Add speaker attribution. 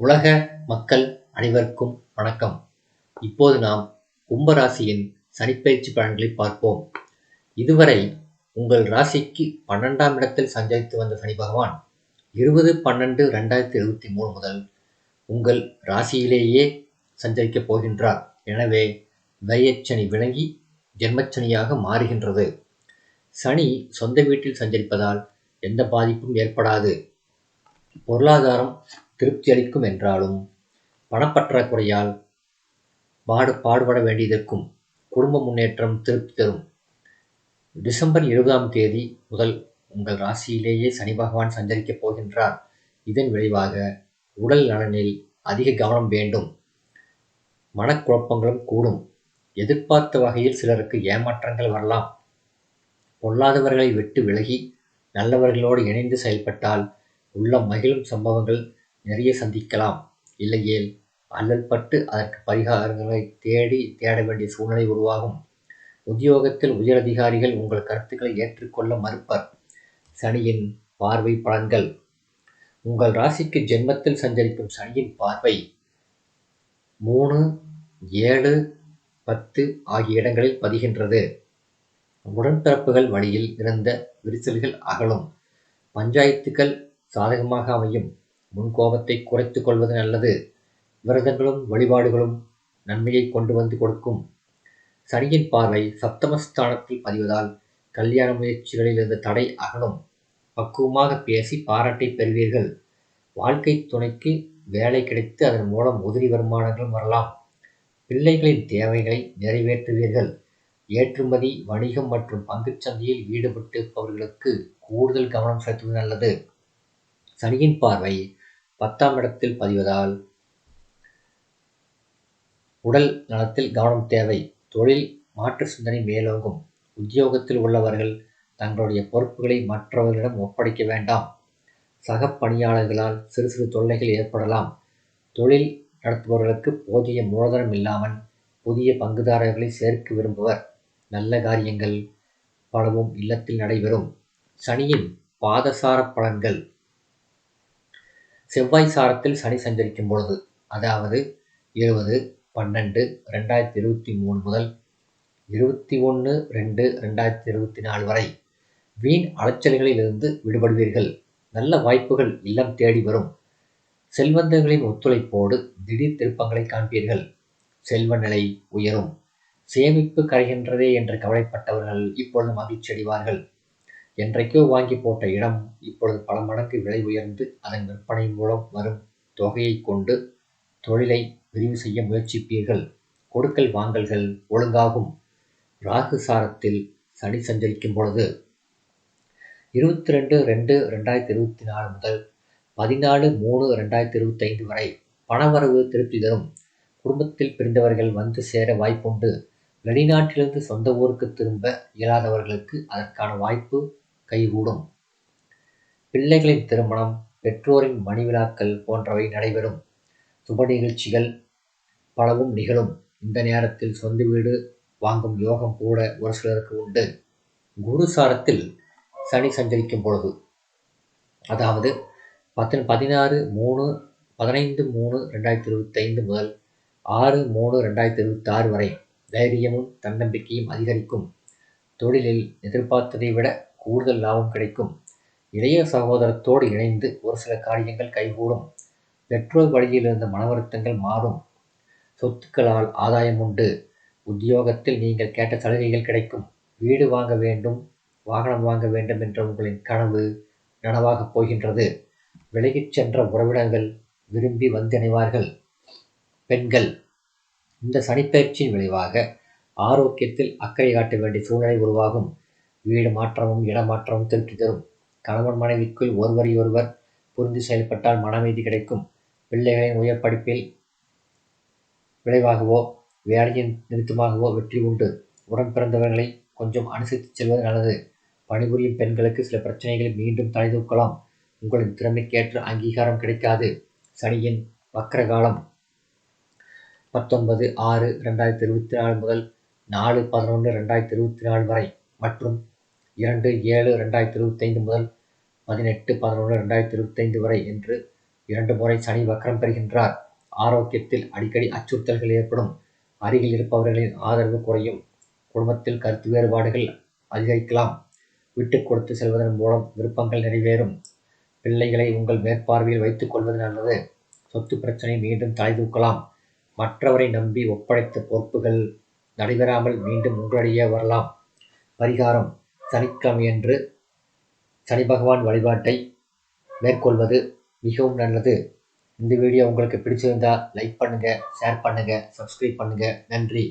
Speaker 1: உலக மக்கள் அனைவருக்கும் வணக்கம். இப்போது நாம் கும்பராசியின் சனிப்பயிற்சி பலன்களை பார்ப்போம். இதுவரை உங்கள் ராசிக்கு பன்னெண்டாம் இடத்தில் சஞ்சரித்து வந்த சனி பகவான் இருபது பன்னெண்டு ரெண்டாயிரத்தி இருபத்தி மூணு முதல் உங்கள் ராசியிலேயே சஞ்சரிக்கப் போகின்றார். எனவே விரயச்சனி விளங்கி ஜென்மச்சனியாக மாறுகின்றது. சனி சொந்த வீட்டில் சஞ்சரிப்பதால் எந்த பாதிப்பும் ஏற்படாது. பொருளாதாரம் திருப்தி அளிக்கும் என்றாலும் பணப்பற்றாக்குறையால் பாடு பாடுபட வேண்டியதற்கும் குடும்ப முன்னேற்றம் திருப்தி தரும். டிசம்பர் இருபதாம் தேதி முதல் உங்கள் ராசியிலேயே சனி பகவான் சஞ்சரிக்கப் போகின்றார். இதன் விளைவாக உடல் நலனில் அதிக கவனம் வேண்டும். மனக்குழப்பங்களும் கூடும். எதிர்பார்த்த வகையில் சிலருக்கு ஏமாற்றங்கள் வரலாம். பொல்லாதவர்களை விட்டு விலகி நல்லவர்களோடு இணைந்து செயல்பட்டால் உள்ள மகிழும் சம்பவங்கள் நிறைய சந்திக்கலாம். இல்லையேல் அல்லல்பட்டு அதற்கு பரிகாரங்களை தேடி தேட வேண்டிய சூழ்நிலை உருவாகும். உத்தியோகத்தில் உயரதிகாரிகள் உங்கள் கருத்துக்களை ஏற்றுக்கொள்ள மறுப்பர். சனியின் பார்வை பலன்கள். உங்கள் ராசிக்கு ஜென்மத்தில் சஞ்சரிக்கும் சனியின் பார்வை மூணு ஏழு பத்து ஆகிய இடங்களில் பதிகின்றது. உடன்பிறப்புகள் வழியில் இருந்த விரிசல்கள் அகலும். பஞ்சாயத்துக்கள் சாதகமாக அமையும். முன்கோபத்தை குறைத்து கொள்வது நல்லது. விரதங்களும் வழிபாடுகளும் நன்மையை கொண்டு வந்து கொடுக்கும். சனியின் பார்வை சப்தமஸ்தானத்தில் பதிவதால் கல்யாண முயற்சிகளில் இருந்த தடை அகலும். பக்குவமாக பேசி பாராட்டை பெறுவீர்கள். வாழ்க்கை துணைக்கு வேலை கிடைத்து அதன் மூலம் உதிரி வருமானங்களும் வரலாம். பிள்ளைகளின் தேவைகளை நிறைவேற்றுவீர்கள். ஏற்றுமதி வணிகம் மற்றும் பங்குச்சந்தையில் ஈடுபட்டிருப்பவர்களுக்கு கூடுதல் கவனம் செலுத்துவது நல்லது. சனியின் பார்வை பத்தாம் இடத்தில் பதிவதால் உடல் நலத்தில் கவனம் தேவை. தொழில் மாற்று சிந்தனை மேலோங்கும். உத்தியோகத்தில் உள்ளவர்கள் தங்களுடைய பொறுப்புகளை மற்றவர்களிடம் ஒப்படைக்க வேண்டாம். சக பணியாளர்களால் சிறு சிறு தொல்லைகள் ஏற்படலாம். தொழில் நடத்துபவர்களுக்கு போதிய மூலதனம் இல்லாமல் புதிய பங்குதாரர்களை சேர்க்க விரும்புவர். நல்ல காரியங்கள் பலவும் இல்லத்தில் நடைபெறும். சனியின் பாதசார பலன்கள். செவ்வாய் சாரத்தில் சனி சஞ்சரிக்கும் பொழுது அதாவது இருபது பன்னெண்டு ரெண்டாயிரத்தி இருபத்தி மூணு முதல் இருபத்தி ஒன்று ரெண்டு ரெண்டாயிரத்தி இருபத்தி நாலு வரை வீண் அலைச்சல்களிலிருந்து விடுபடுவீர்கள். நல்ல வாய்ப்புகள் இல்லம் தேடி வரும். செல்வந்தர்களின் ஒத்துழைப்போடு திடீர் திருப்பங்களை காண்பீர்கள். செல்வ நிலை உயரும். சேமிப்பு கரைகின்றதே என்று கவலைப்பட்டவர்கள் இப்பொழுது மகிழ்ச்சி அடைவார்கள் என்றைக்கோ வாங்கி போட்ட இடம் இப்பொழுது பல மடங்கு விலை உயர்ந்து அதன் விற்பனை மூலம் வரும் தொகையை கொண்டு தொழிலை விரிவு செய்ய முயற்சிப்பீர்கள். கொடுக்கல் வாங்கல்கள் ஒழுங்காகும். ராகு சாரத்தில் சனி சஞ்சரிக்கும் பொழுது இருபத்தி ரெண்டு ரெண்டு ரெண்டாயிரத்தி இருபத்தி நாலு முதல் பதினாலு மூணு ரெண்டாயிரத்தி இருபத்தி ஐந்து வரை பணவரவு திருப்தி தரும். குடும்பத்தில் பிரிந்தவர்கள் வந்து சேர வாய்ப்புண்டு. வெளிநாட்டிலிருந்து சொந்த ஊருக்கு திரும்ப இயலாதவர்களுக்கு அதற்கான வாய்ப்பு கைகூடும். பிள்ளைகளின் திருமணம் பெற்றோரின் மணிவிழாக்கள் போன்றவை நடைபெறும். சுப நிகழ்ச்சிகள் பலவும் நிகழும். இந்த நேரத்தில் சொந்த வீடு வாங்கும் யோகம் கூட ஒரு சிலருக்கு உண்டு. குரு சாரத்தில் சனி சஞ்சரிக்கும் பொழுது அதாவது பத்து பதினாறு மூணு பதினைந்து மூணு ரெண்டாயிரத்தி இருபத்தைந்து முதல் ஆறு மூணு ரெண்டாயிரத்தி இருபத்தி ஆறு வரை தைரியமும் தன்னம்பிக்கையும் அதிகரிக்கும். தொழிலில் எதிர்பார்த்ததை விட கூடுதல் லாபம் கிடைக்கும். இளைய சகோதரத்தோடு இணைந்து ஒரு சில காரியங்கள் கைகூடும். பெற்றோர் வழியில் இருந்த மனவருத்தங்கள் மாறும். சொத்துக்களால் ஆதாயம் உண்டு. உத்தியோகத்தில் நீங்கள் கேட்ட சலுகைகள் கிடைக்கும். வீடு வாங்க வேண்டும் வாகனம் வாங்க வேண்டும் என்ற உங்களின் கனவு நனவாகப் போகின்றது. விலகிச் சென்ற உறவினர்கள் விரும்பி வந்திணைவார்கள். பெண்கள் இந்த சனிப்பயிற்சியின் விளைவாக ஆரோக்கியத்தில் அக்கறை காட்ட வேண்டிய சூழ்நிலை உருவாகும். வீடு மாற்றமும் இடமாற்றமும் திருப்தி தரும். கணவன் மனைவிக்குள் ஒருவரை ஒருவர் புரிந்து செயல்பட்டால் மனமீதி கிடைக்கும். பிள்ளைகளின் உயர் படிப்பில் விளைவாகவோ வேலையின் நிறுத்தமாகவோ வெற்றி உண்டு. உடன் பிறந்தவர்களை கொஞ்சம் அனுசரித்து செல்வது நல்லது. பணிபுரியும் பெண்களுக்கு சில பிரச்சனைகள் மீண்டும் தலைதூக்கலாம் உங்களின் திறமைக்கேற்ற அங்கீகாரம் கிடைக்காது. சனியின் வக்ரகாலம் பத்தொன்பது ஆறு ரெண்டாயிரத்தி இருபத்தி நாலு முதல் நாலு பதினொன்று ரெண்டாயிரத்தி இருபத்தி நாலு வரை மற்றும் இரண்டு ஏழு ரெண்டாயிரத்தி இருபத்தைந்து முதல் பதினெட்டு பதினொன்று ரெண்டாயிரத்தி இருபத்தைந்து வரை என்று இரண்டு முறை சனி வக்கரம் பெறுகின்றார். ஆரோக்கியத்தில் அடிக்கடி அச்சுறுத்தல்கள் ஏற்படும். அருகில் இருப்பவர்களின் ஆதரவு குறையும். குடும்பத்தில் கருத்து வேறுபாடுகள் அதிகரிக்கலாம். விட்டு கொடுத்து செல்வதன் மூலம் விருப்பங்கள் நிறைவேறும். பிள்ளைகளை உங்கள் மேற்பார்வையில் வைத்துக் கொள்வது நல்லது. சொத்து பிரச்சனை மீண்டும் தலைதூக்கலாம் மற்றவரை நம்பி ஒப்படைத்த பொறுப்புகள் நடைபெறாமல் மீண்டும் உங்களிடையே வரலாம். பரிகாரம். சனிக்கிழமையன்று சனி பகவான் வழிபாட்டை மேற்கொள்வது மிகவும் நல்லது. இந்த வீடியோ உங்களுக்கு பிடிச்சிருந்தா லைக் பண்ணுங்கள் ஷேர் பண்ணுங்கள் சப்ஸ்கிரைப் பண்ணுங்கள் நன்றி.